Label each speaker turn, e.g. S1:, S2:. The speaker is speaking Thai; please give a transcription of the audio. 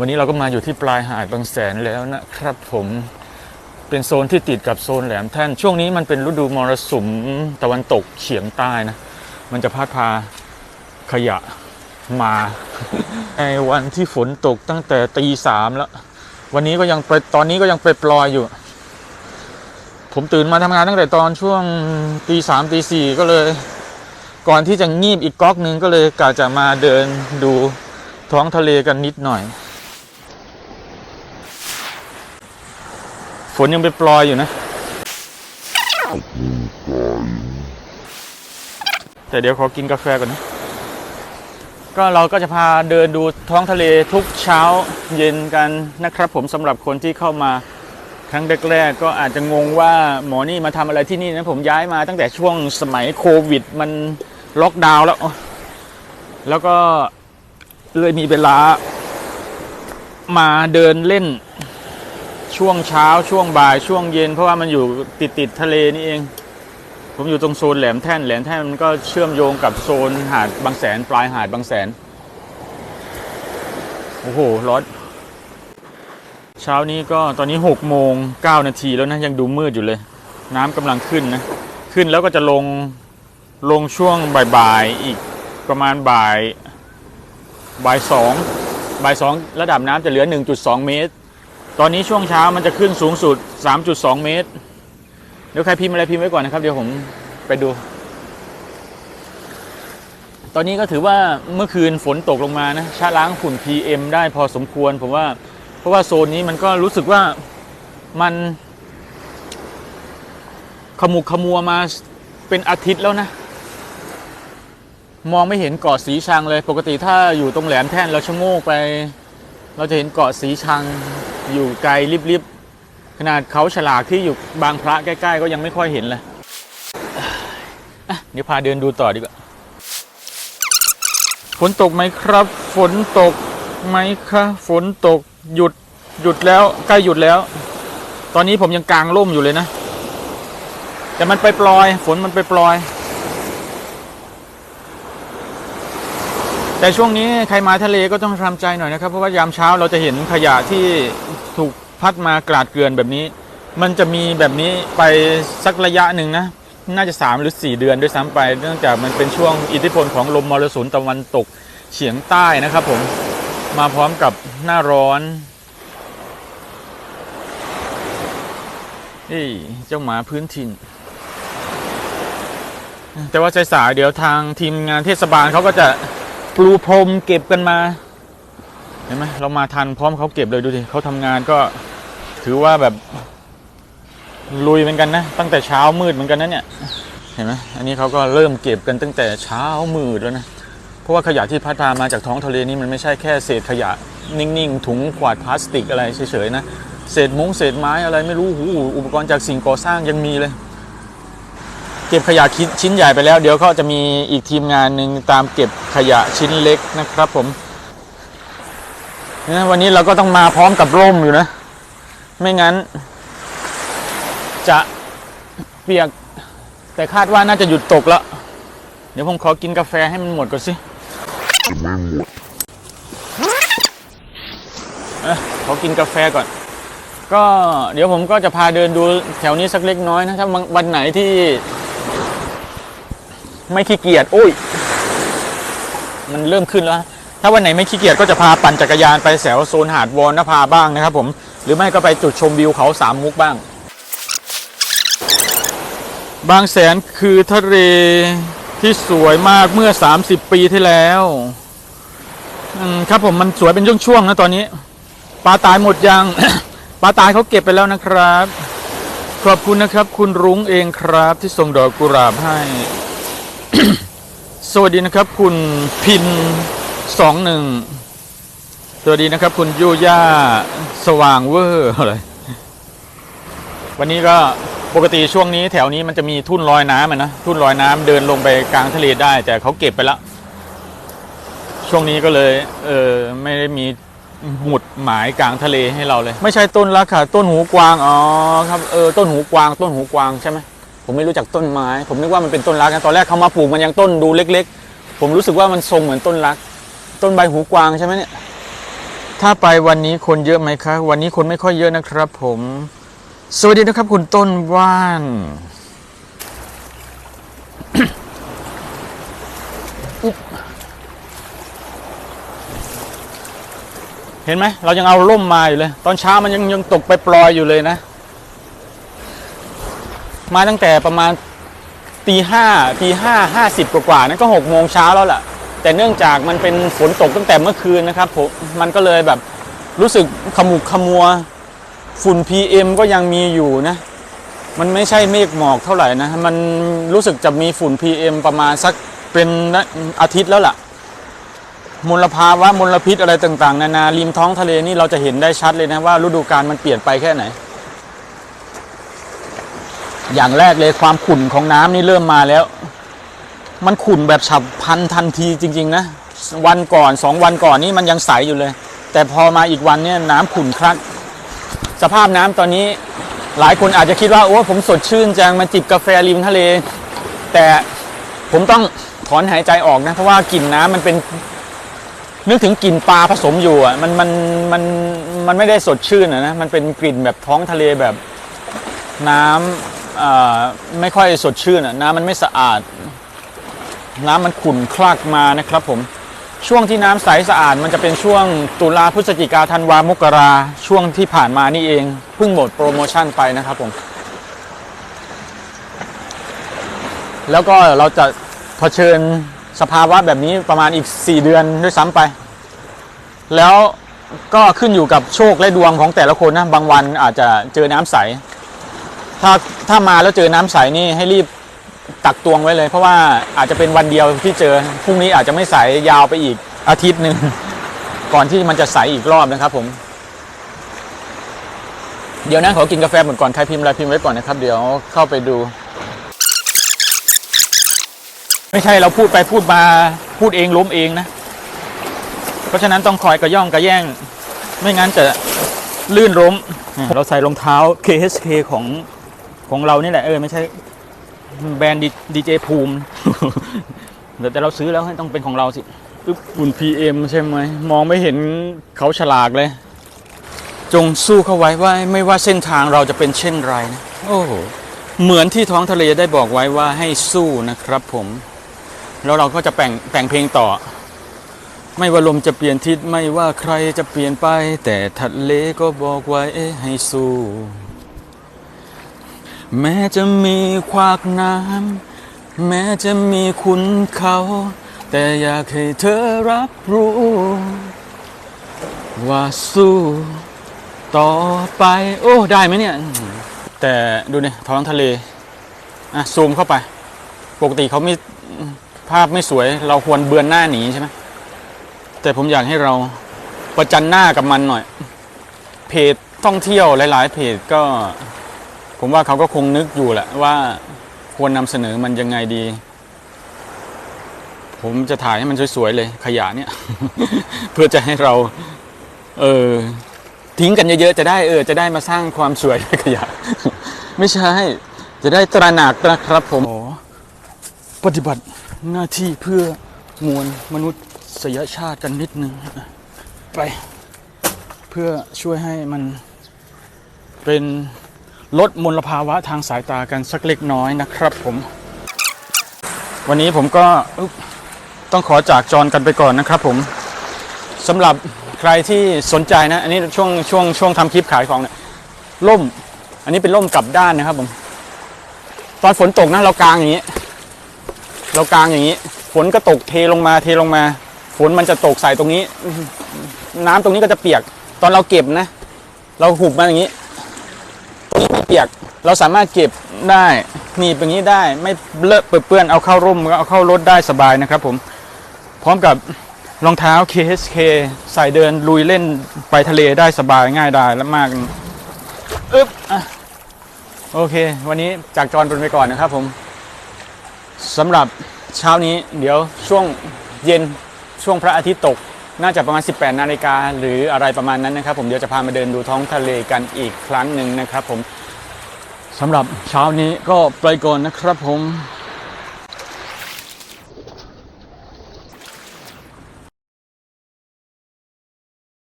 S1: วันนี้เราก็มาอยู่ที่ปลายหาดบางแสนแล้วนะครับผมเป็นโซนที่ติดกับโซนแหลมแท่น ช่วงนี้มันเป็นฤดูมรสุมตะวันตกเฉียงใต้นะ มันจะพัดพาขยะมา ในวันที่ฝนตกตั้งแต่ตีสามแล้ว วันนี้ก็ยังไปตอนนี้ก็ยังไปปลอยอยู่ ผมตื่นมาทำงานตั้งแต่ตอนช่วงตีสามตีสี่ก็เลย ก่อนที่จะงีบอีกก๊อกนึงก็เลยกะจะมาเดินดูท้องทะเลกันนิดหน่อย ฝนยังไปปลอยอยู่นะ แต่เดี๋ยวขอกินกาแฟก่อนนะ ก็เราก็จะพาเดินดูท้องทะเลทุกเช้าเย็นกันนะครับผมสำหรับคนที่เข้ามาครั้งแรกๆก็อาจจะงงว่าหมอนี่มาทำอะไรที่นี่นะผมย้ายมาตั้งแต่ช่วงสมัยโควิด มันล็อกดาวน์แล้ว แล้วก็เลยมีเวลามาเดินเล่น ช่วงเช้าช่วงบ่ายช่วงเย็น เพราะว่ามันอยู่ติดติดทะเลนี่เอง ผมอยู่ตรงโซนแหลมแท่นแหลมแท่นมันก็เชื่อมโยงกับโซนหาดบางแสนปลายหาดบางแสนโอ้โหร้อนเช้านี้ก็ตอนนี้6โมง9นาทีแล้วนะยังดูมืดอยู่เลย น้ำกำลังขึ้นนะขึ้นแล้วก็จะลงลงช่วงบ่ายๆอีกประมาณบ่ายบ่ายสองบ่ายสองระดับน้ำจะเหลือ 1.2 เมตร ตอนนี้ช่วงเช้ามันจะขึ้นสูงสุด 3.2 เมตร เดี๋ยวใครพิมพ์อะไรพิมพ์ไว้ก่อนนะครับ เดี๋ยวผมไปดู ตอนนี้ก็ถือว่าเมื่อคืนฝนตกลงมานะชะล้างฝุ่น PM ได้พอสมควร ผมว่า เพราะว่าโซนนี้มันก็รู้สึกว่ามัน ขมุกขมัวมาเป็นอาทิตย์แล้วนะ มองไม่เห็นเกาะสีชังเลย ปกติถ้าอยู่ตรงแหลมแท่นเราชะโงกไป เราจะเห็นเกาะสีชังอยู่ไกลลิบๆขนาดเขาฉลากที่อยู่บางพระใกล้ ๆ ก็ยังไม่ค่อยเห็นเลยอะเดี๋ยวพาเดินดูต่อดีกว่าฝนตกไหมครับ ฝนตกไหมคะฝนตกหยุดหยุดแล้วใกล้หยุดแล้ว ตอนนี้ผมยังกลางร่มอยู่เลยนะ แต่มันไปปลอย ฝนมันไปปลอย แต่ช่วงนี้ใครมาทะเลก็ต้องทำใจหน่อยนะครับ เพราะว่ายามเช้าเราจะเห็นขยะที่ถูกพัดมากราดเกลื่อนแบบนี้ มันจะมีแบบนี้ไปสักระยะหนึ่งนะ น่าจะ 3 หรือ 4 เดือนด้วยซ้ำไป เนื่องจากมันเป็นช่วงอิทธิพลของลมมรสุมตะวันตกเฉียงใต้นะครับผมมาพร้อมกับหน้าร้อนนี่เจ้าหมาพื้นถิ่น แต่ว่าใจสายเดี๋ยวทางทีมงานเทศบาลเขาก็จะ ปลูพรมเก็บกันมา เห็นไหมเรามาทันพร้อมเขาเก็บเลยดูดิเขาทำงานก็ถือว่าแบบลุยเหมือนกันนะ ตั้งแต่เช้ามืดเหมือนกันนะเนี่ยเห็นไหมอันนี้เขาก็เริ่มเก็บกันตั้งแต่เช้ามืดแล้วนะเพราะว่าขยะที่พัดพามาจากท้องทะเลนี่มันไม่ใช่แค่เศษขยะ นิ่งๆถุงขวดพลาสติกอะไรเฉยๆนะเศษมุ้งเศษไม้อะไรไม่รู้หูอุปกรณ์จากสิ่งก่อสร้างยังมีเลย เก็บขยะชิ้นใหญ่ไปแล้ว เดี๋ยวเขาจะมีอีกทีมงานหนึ่งตามเก็บขยะชิ้นเล็กนะครับผมวันนี้เราก็ต้องมาพร้อมกับร่มอยู่นะ ไม่งั้น จะเปียก แต่คาดว่าน่าจะหยุดตกแล้ว เดี๋ยวผมขอกินกาแฟให้มันหมดก่อนสิขอกินกาแฟก่อน ก็เดี๋ยวผมก็จะพาเดินดูแถวนี้สักเล็กน้อยนะถ้าวันไหนที่ ไม่ขี้เกียจโอ้ย มันเริ่มขึ้นแล้ว ถ้าวันไหนไม่ขี้เกียจก็จะพาปั่นจักรยานไปแถวโซนหาดวอนนภาบ้างนะครับผม หรือไม่ก็ไปจุดชมวิวเขาสามมุกบ้าง บางแสนคือทะเลที่สวยมากเมื่อ 30 ปีที่แล้วครับผมมันสวยเป็นช่วงๆนะตอนนี้ปลาตายหมดยังปลาตายเขาเก็บไปแล้วนะครับ ขอบคุณนะครับ คุณรุ้งเองครับที่ส่งดอกกุหลาบให้ สวัสดีนะครับ คุณพินสองหนึ่งสวัสดีนะครับ คุณยูย่าสว่างเวอร์อะไรวันนี้ก็ปกติช่วงนี้แถวนี้มันจะมีทุ่นลอยน้ำนะทุ่นลอยน้ำเดินลงไปกลางทะเลได้ แต่เขาเก็บไปแล้วช่วงนี้ก็เลย เออไม่ได้มีหมุดหมายกลางทะเลให้เราเลย ไม่ใช่ต้นละค่ะ ต้นหูกวางอ๋อครับเออต้นหูกวาง ต้นหูกวางใช่ไหม ผมไม่รู้จักต้นไม้ ผมนึกว่ามันเป็นต้นรักนะตอนแรกเขามาปลูกมันยังต้นดูเล็ก ๆ ผมรู้สึกว่ามันทรงเหมือนต้นรัก ต้นใบหูกวางใช่ไหมเนี่ยถ้าไปวันนี้คนเยอะไหมคะ วันนี้คนไม่ค่อยเยอะนะครับ ผม สวัสดีนะครับคุณต้นว่าน เห็นไหม เรายังเอาร่มมาอยู่เลย ตอนเช้ามันยังยังตกไปปลอยอยู่เลยนะ มาตั้งแต่ประมาณตีห้าตีห้าห้าสิบกว่าๆนั่นก็หกโมงเช้าแล้วล่ะ แต่เนื่องจากมันเป็นฝนตกตั้งแต่เมื่อคืนนะครับผมมันก็เลยแบบรู้สึกขมุกขมัว ฝุ่น PM ก็ยังมีอยู่นะ มันไม่ใช่เมฆหมอกเท่าไหร่นะ มันรู้สึกจะมีฝุ่น PM ประมาณสักเป็นอาทิตย์แล้วล่ะ มลภาวะมลพิษอะไรต่าง ๆ นานาริมท้องทะเลนี่เราจะเห็นได้ชัดเลยนะว่าฤดูกาลมันเปลี่ยนไปแค่ไหน อย่างแรกเลยความขุ่นของน้ำนี่เริ่มมาแล้ว มันขุ่นแบบฉับพันทันทีจริง ๆ นะ วันก่อนสองวันก่อนนี่มันยังใสอยู่เลย แต่พอมาอีกวันเนี่ยน้ำขุ่นคลัก สภาพน้ำตอนนี้หลายคนอาจจะคิดว่าโอ้ผมสดชื่นจังมาจิบกาแฟริมทะเล แต่ผมต้องถอนหายใจออกนะ เพราะว่ากลิ่นน้ำมันเป็น นึกถึงกลิ่นปลาผสมอยู่อะมันมันมันมันไม่ได้สดชื่นอะนะมันเป็นกลิ่นแบบท้องทะเลแบบน้ำอ่า ไม่ค่อยสดชื่นน้ำมันไม่สะอาด น้ำมันขุ่นคลักมานะครับผมช่วงที่น้ำใสสะอาดมันจะเป็นช่วงตุลาพฤศจิกาธันวามกราช่วงที่ผ่านมานี่เองเพิ่งหมดโปรโมชั่นไปนะครับผมแล้วก็เราจะเผชิญสภาวะแบบนี้ประมาณอีก 4 เดือนด้วยซ้ำไป แล้วก็ขึ้นอยู่กับโชคและดวงของแต่ละคนนะ บางวันอาจจะเจอน้ำใส ถ้าถ้ามาแล้วเจอน้ำใสนี่ให้รีบตักตวงไว้เลย เพราะว่าอาจจะเป็นวันเดียวที่เจอพรุ่งนี้อาจจะไม่ใสยาวไปอีกอาทิตย์หนึ่งก่อนที่มันจะใสอีกรอบนะครับ ผม เดี๋ยวนะขอกินกาแฟหมดก่อนใครพิมพ์อะไรพิมพ์ไว้ก่อนนะครับ เดี๋ยวเข้าไปดู ไม่ใช่เราพูดไปพูดมาพูดเองล้มเองนะ เพราะฉะนั้นต้องคอยกระย่องกระแย่ง ไม่งั้นจะลื่นล้ม เราใส่รองเท้า KHK ของ ของเรานี่แหละเออไม่ใช่แบรนด์ดีเจภูมิแต่เราซื้อแล้วให้ต้องเป็นของเราสิอึ๊บฝุ่น PM ใช่ไหมมองไม่เห็นเขาฉลากเลย จงสู้เข้าไว้ว่าไม่ว่าเส้นทางเราจะเป็นเช่นไรนะโอ้โหเหมือนที่ท้องทะเลได้บอกไว้ว่าให้สู้นะครับผม แล้วเราก็จะแต่งแต่งเพลงต่อ ไม่ว่าลมจะเปลี่ยนทิศไม่ว่าใครจะเปลี่ยนไป แต่ทะเลก็บอกไว้ให้สู้ แม้จะมีขวากน้ำแม้จะมีคุณเขา แต่อยากให้เธอรับรู้ ว่าสู้ต่อไป โอ้ ได้ไหมเนี่ย แต่ดูเนี่ยท้องทะเล อะ ซูมเข้าไป ปกติเขาไม่ภาพไม่สวย เราควรเบือนหน้าหนีใช่ไหมแต่ผมอยากให้เราประจันหน้ากับมันหน่อย เพจท่องเที่ยวหลาย ๆ เพจก็ ผมว่าเขาก็คงนึกอยู่แหละว่าควรนำเสนอมันยังไงดี ผมจะถ่ายให้มันสวยๆเลยขยะเนี่ย เพื่อจะให้เรา เออทิ้งกันเยอะๆจะได้เออจะได้มาสร้างความสวยในขยะ ไม่ใช่ จะได้ตระหนักนะครับผมโอ้ปฏิบัติหน้าที่เพื่อมวลมนุษยชาติกันนิดนึงไป เพื่อช่วยให้มันเป็น ลดมลภาวะทางสายตากันสักเล็กน้อยนะครับผม วันนี้ผมก็ต้องขอจากจรกันไปก่อนนะครับผมสำหรับใครที่สนใจนะ อันนี้ช่วงช่วงช่วงทำคลิปขายของเนี่ยล่ม อันนี้เป็นล่มกลับด้านนะครับผมตอนฝนตกนะเรากางอย่างนี้ เรากางอย่างนี้ ฝนก็ตกเทลงมาเทลงมา ฝนมันจะตกใส่ตรงนี้ น้ำตรงนี้ก็จะเปียก ตอนเราเก็บนะ เราหุบมาอย่างนี้ ไม่เปียกเราสามารถเก็บได้หนีบอย่างนี้ได้ไม่เลอะเปื้อนเอาเข้าร่มเอาเข้ารถได้สบายนะครับผมพร้อมกับรองเท้า KSK ใส่เดินลุยเล่นไปทะเลได้สบายง่ายได้และมากอึ๊บอะโอเค วันนี้จากจรเป็นไปก่อนนะครับผมสำหรับเช้านี้เดี๋ยวช่วงเย็นช่วงพระอาทิตย์ตก น่าจะประมาณ 18 นาฬิกาหรืออะไรประมาณนั้นนะครับ ผมเดี๋ยวจะพามาเดินดูท้องทะเลกันอีกครั้งหนึ่งนะครับ ผมสำหรับเช้านี้ก็ไปก่อนนะครับผม